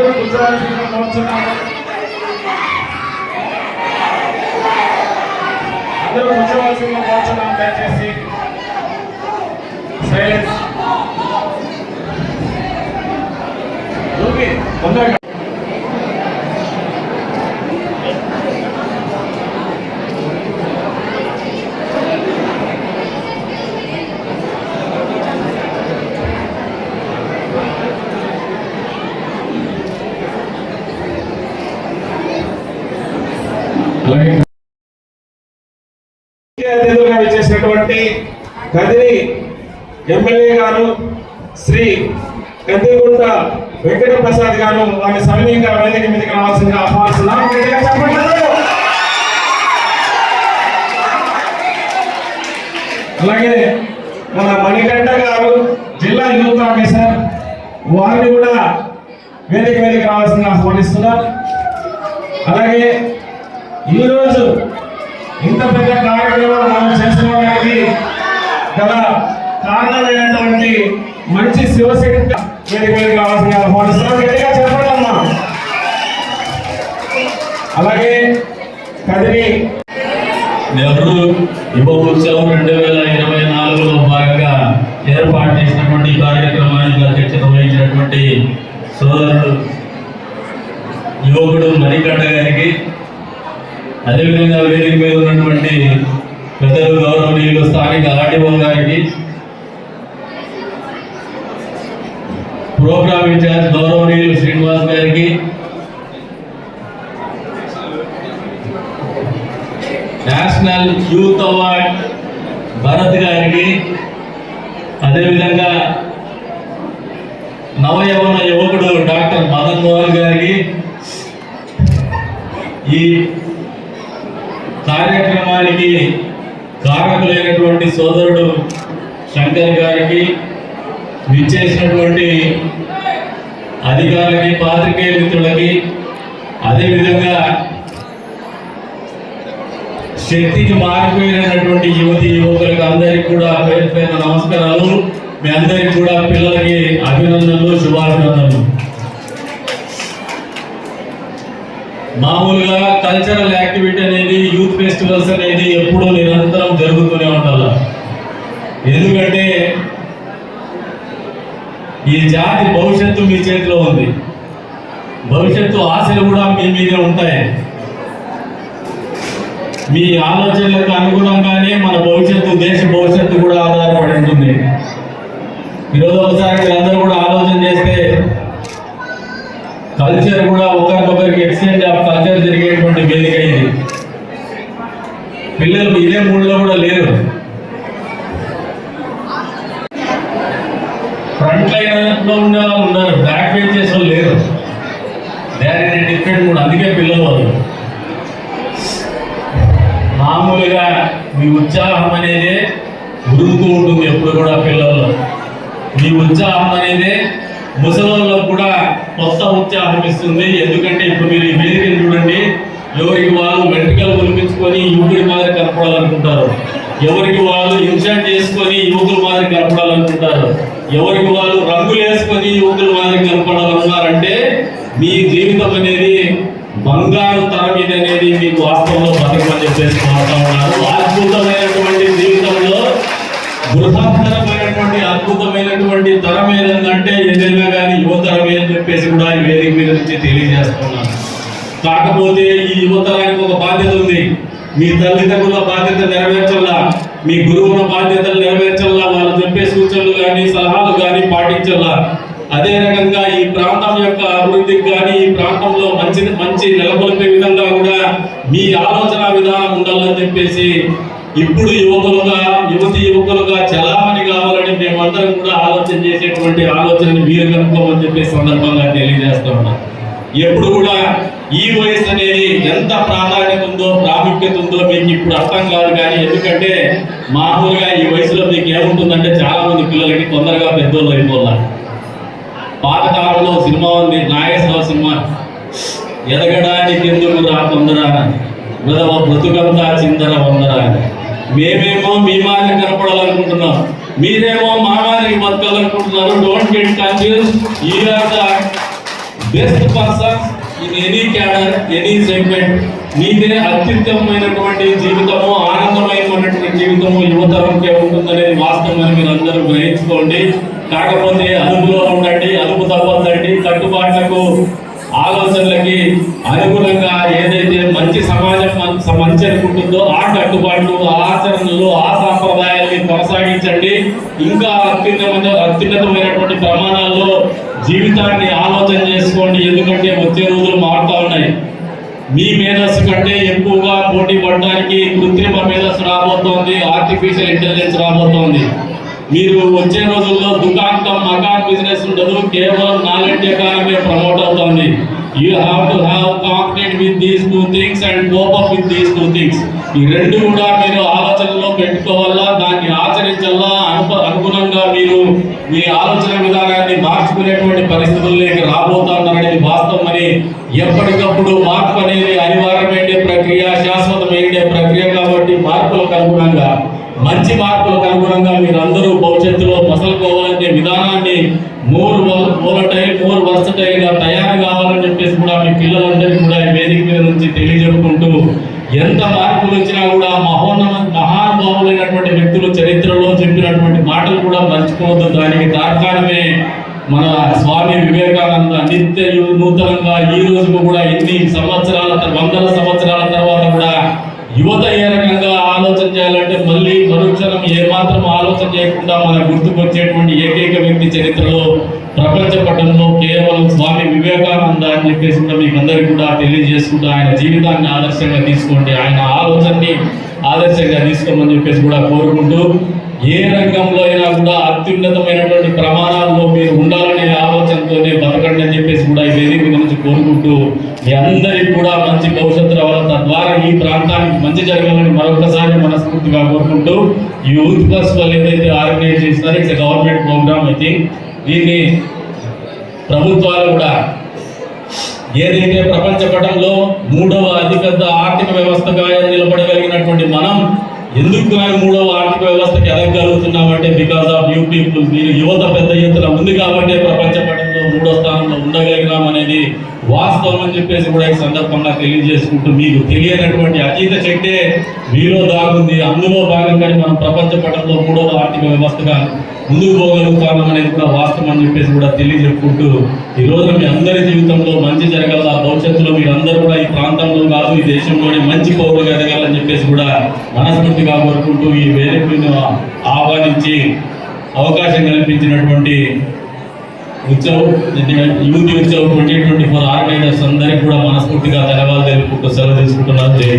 అందరూ కూర్చోవాల్సిందిగా కోరుతున్నాను అందరూ కూర్చోవాల్సిందిగా కోరుతున్నాం దయచేసి. సైలెన్స్. ఓకే అతిథులుగా ఇచ్చేసినటువంటి కదిరి ఎమ్మెల్యే గారు శ్రీ కందిగుంట వెంకట ప్రసాద్ గారు వారి సమయంగా వేదిక మీదకి రావాల్సిందిగా ఆహ్వానిస్తున్నాం. అలాగే మన మణికంఠ గారు జిల్లా యూత్ ఆఫీసర్ వారిని కూడా వేదిక మీదకి రావాల్సిందిగా ఆహ్వానిస్తున్నాం. అలాగే ఈరోజు ఇంత పెద్ద కార్యక్రమాలు మనం చేసుకోవడానికి గల కారణమైనటువంటి మంచి శివశక్తి వేదిక కావాల్సిన ఆహ్వానిస్తున్నాం గట్టిగా అలాగే కదిరి నెహ్రూ యువ ఉత్సవం రెండు వేల ఇరవై నాలుగులో భాగంగా ఏర్పాటు చేసినటువంటి కార్యక్రమానికి అధ్యక్షత వహించినటువంటి సోదరుడు యువకుడు మణికంఠ గారికి అదేవిధంగా వేదిక మీద ఉన్నటువంటి పెద్దలు గౌరవనీయులు స్థానిక ఆర్డీఓ గారికి ప్రోగ్రామ్ ఇన్ఛార్జ్ గౌరవనీయులు శ్రీనివాస్ గారికి నేషనల్ యూత్ అవార్డ్ భరత్ గారికి అదేవిధంగా నవయవన యువకుడు డాక్టర్ మదన్ మోహన్ గారికి ఈ కార్యక్రమానికి కారకులైనటువంటి సోదరుడు శంకర్ గారికి విచ్చేసినటువంటి అధికారులకి పాత్రికేయ మిత్రులకి అదేవిధంగా శక్తికి మారిపోయినటువంటి యువతి యువకులకు అందరికి కూడా పేరు పేరు నమస్కారాలు. మీ అందరికి కూడా పిల్లలకి అభినందనలు శుభాభినందనలు. మామూలుగా కల్చరల్ యాక్టివిటీ అనేది యూత్ ఫెస్టివల్స్ అనేది ఎప్పుడూ నిరంతరం జరుగుతూనే ఉండాలి. ఎందుకంటే ఈ జాతి భవిష్యత్తు మీ చేతిలో ఉంది. భవిష్యత్తు ఆశలు కూడా మీ మీదే ఉంటాయి. మీ ఆలోచనలకు అనుగుణంగానే మన భవిష్యత్తు దేశ భవిష్యత్తు కూడా ఆధారపడి ఉంటుంది. ఈరోజు ఒకసారి మీరందరూ కూడా ఆలోచన చేస్తే కల్చర్ కూడా ఒకరికొకరికి ఎక్స్చేంజ్ జరిగేటువంటి వేదిక ఇది. పిల్లలు ఇదే మూడులో కూడా లేరు. ఫ్రంట్ లైన్లో ఉన్న వాళ్ళు ఉన్నారు. బ్యాక్ బెంచెస్ చేసే లేరు. దే ఆర్ ఇన్ డిఫరెంట్ మూడు అందుకే పిల్లలు వాళ్ళు. మామూలుగా మీ ఉత్సాహం అనేది ఉరుగుతూ ఉంటుంది ఎప్పుడు కూడా పిల్లల్లో. మీ ఉత్సాహం అనేది ముసలోళ్ళకు కొత్త ఉత్సాహం ఇస్తుంది ఎందుకంటే ఇప్పుడు మీరు ఈ వేదికను చూడండి ఎవరికి వాళ్ళు వెంట్రుకలు ఒలిపించుకొని యువకుడి మాదిరి కనపడాలనుకుంటారు. ఎవరికి వాళ్ళు ఇన్సర్ట్ చేసుకొని యువకుల మాదిరి కనపడాలనుకుంటారు. ఎవరికి వాళ్ళు రంగులు వేసుకొని యువకుల మాదిరి కనపడాలనుకున్నారంటే మీ జీవితం అనేది బంగారు తరం ఇది అనేది మీకు వాస్తవంలో బతకమని చెప్పేసి మాట్లాడుతున్నారు అద్భుతమైనటువంటి జీవితంలో ఉన్నటువంటి అద్భుతమైనటువంటి తరం ఏదంటే ఏదైనా కానీ యువతరం అని చెప్పేసి కూడా ఈ వేదిక మీద నుంచి తెలియజేస్తున్నాను. కాకపోతే ఈ యువతరానికి ఒక బాధ్యత ఉంది. మీ తల్లిదండ్రుల బాధ్యత నెరవేర్చాలా మీ గురువుల బాధ్యతలు నెరవేర్చాలా వాళ్ళు చెప్పే సూచనలు కానీ సలహాలు కానీ పాటించాలా. అదే రకంగా ఈ ప్రాంతం యొక్క అభివృద్ధికి కానీ ఈ ప్రాంతంలో మంచి మంచి నెలకొల్పే విధంగా కూడా మీ ఆలోచన విధానం ఉండాలని చెప్పేసి ఇప్పుడు యువకులు యువతి యువకులుగా చలామణి కావాలని మేమందరం కూడా ఆలోచన చేసేటువంటి ఆలోచనని మీరు కనుక్కోమని చెప్పే సందర్భంగా తెలియజేస్తూ ఉన్నాం. ఎప్పుడు కూడా ఈ వయసు అనేది ఎంత ప్రాధాన్యత ఉందో ప్రాముఖ్యత ఉందో మీకు ఇప్పుడు అర్థం కాదు కానీ ఎందుకంటే మామూలుగా ఈ వయసులో మీకు ఏముంటుందంటే చాలా మంది పిల్లలకి తొందరగా పెద్దోళ్ళు అయిపోవాలి పాతకాలంలో సినిమా ఉంది నాగేశ్వర సినిమా. ఎదగడానికి ఎందుకు రా తొందర విధవ బ్రతుకంతా చిందర వందర అని. మేమేమో మీ మాదిరి కనపడాలనుకుంటున్నాం. మీరేమో మా బతకాలనుకుంటున్నారు. Don't get confuse we are the best persons in any cadre any segment మీదే అత్యుత్తమమైనటువంటి జీవితము ఆనందమైనటువంటి జీవితము యువతరంకే ఉంటుందనేది వాస్తవం అని మీరు అందరూ గ్రహించుకోండి. కాకపోతే అదుపులో జీవితాన్ని ఆలోచన చేసుకోండి. ఎందుకంటే వచ్చే రోజులు మారుతా ఉన్నాయి. మీ మేధస్సు కంటే ఎక్కువగా పోటీ పడడానికి కృత్రిమ మేధస్సు రాబోతోంది. ఆర్టిఫిషియల్ ఇంటెలిజెన్స్ రాబోతోంది. మీరు వచ్చే రోజుల్లో దుకాణం మకాన్ బిజినెస్ ఉండదు. కేవలం నాలెడ్జ్ ఎకానమీ ప్రమోట్ అవుతోంది. You have to have competent with these two things and cope up with these two things ఈ రెండు కూడా మీరు ఆలోచనలో పెట్టుకోవాలా? దాన్ని ఆచరించాలా? అనుగుణంగా మీరు మీ ఆలోచన విధానాన్ని మార్చుకునేటువంటి పరిస్థితుల్లోకి రాబోతున్నారనేది వాస్తవం అని ఎప్పటికప్పుడు మార్పు అనేది అనివార్యమైన ప్రక్రియ శాశ్వతమైన ప్రక్రియ కాబట్టి మార్పులకు అనుగుణంగా మంచి మార్పులకు అనుగుణంగా మీరందరూ భవిష్యత్తులో మసలుకోవాలనే విధానాన్ని మూడు వోలటైల్ మూడు వర్సటైల్ తయారు కావాలని చెప్పేసి కూడా మీ పిల్లలందరికీ కూడా వేదిక మీద నుంచి తెలియజెప్పుకుంటూ ఎంత మార్పులు వచ్చినా కూడా మహోన్న మహానుభావులైనటువంటి వ్యక్తులు చరిత్రలో చెప్పినటువంటి మాటలు కూడా మర్చిపోవద్దు. దానికి తార్కాణమే మన స్వామి వివేకానంద నిత్య నూతనంగా ఈ రోజుకు కూడా ఎన్ని సంవత్సరాల వందల సంవత్సరాల తర్వాత కూడా యువత ఏ రకంగా ఆలోచన చేయాలంటే మళ్ళీ మరుక్షణం ఏమాత్రం ఆలోచన చేయకుండా మన గుర్తుకొచ్చేటువంటి ఏకైక వ్యక్తి చరిత్రలో ప్రపంచ పటంలో కేవలం స్వామి వివేకానంద అని చెప్పేసి కూడా మీకు అందరికీ కూడా తెలియజేసుకుంటూ ఆయన జీవితాన్ని ఆదర్శంగా తీసుకోండి. ఆయన ఆలోచనని ఆదర్శంగా తీసుకోమని చెప్పేసి కూడా కోరుకుంటూ ఏ రంగంలో అయినా కూడా అత్యున్నతమైనటువంటి ప్రమాణాల్లో మీరు ఉండాలనే ఆలోచనతోనే బతకండి అని చెప్పేసి కూడా ఈ వేదిక నుంచి కోరుకుంటూ మీ అందరికీ కూడా మంచి భవిష్యత్తు రావాలి తద్వారా ఈ ప్రాంతానికి మంచి జరగాలని మరొకసారి మనస్ఫూర్తిగా కోరుకుంటూ ఈ యూత్ ప్లస్ వాళ్ళు ఏదైతే ఆర్గనైజ్ చేస్తున్నారో it's government programme I think. దీన్ని ప్రభుత్వాలు కూడా ఏదైతే ప్రపంచ పటంలో మూడవ అతిపెద్ద ఆర్థిక వ్యవస్థగా నిలబడగలిగినటువంటి మనం ఎందుకు కానీ మూడవ ఆర్థిక వ్యవస్థకి ఎదగలుగుతున్నామంటే బికాస్ ఆఫ్ న్యూ పీపుల్ మీరు యువత పెద్ద ఎత్తున ఉంది కాబట్టి ప్రపంచ పటంలో మూడో స్థానంలో ఉండగలిగినాం అనేది వాస్తవం అని చెప్పేసి కూడా ఈ సందర్భంగా తెలియజేసుకుంటూ మీకు తెలియనటువంటి అతీత శక్తే మీలో దాగుంది. అందులో భాగంగానే మనం ప్రపంచ పటంలో మూడవ ఆర్థిక వ్యవస్థగా ముందుకు పోగలుగుతాం అనేది కూడా వాస్తవం అని చెప్పేసి కూడా తెలియజెప్పుకుంటూ ఈ రోజు మీ అందరి జీవితంలో మంచి జరగాల. భవిష్యత్తులో మీరు అందరూ కూడా ఈ ప్రాంతంలో కాదు ఈ దేశంలోనే మంచి పౌరులుగా ఎదగాలని చెప్పేసి కూడా మనస్ఫూర్తిగా కోరుకుంటూ ఈ వేదికను ఆహ్వానించి అవకాశం కల్పించినటువంటి Utsav youth Utsav twenty twenty four organisers అందరికీ కూడా మనస్ఫూర్తిగా ధన్యవాదాలు తెలుపుకుంటూ సెలవు తీసుకుంటున్నాను. జై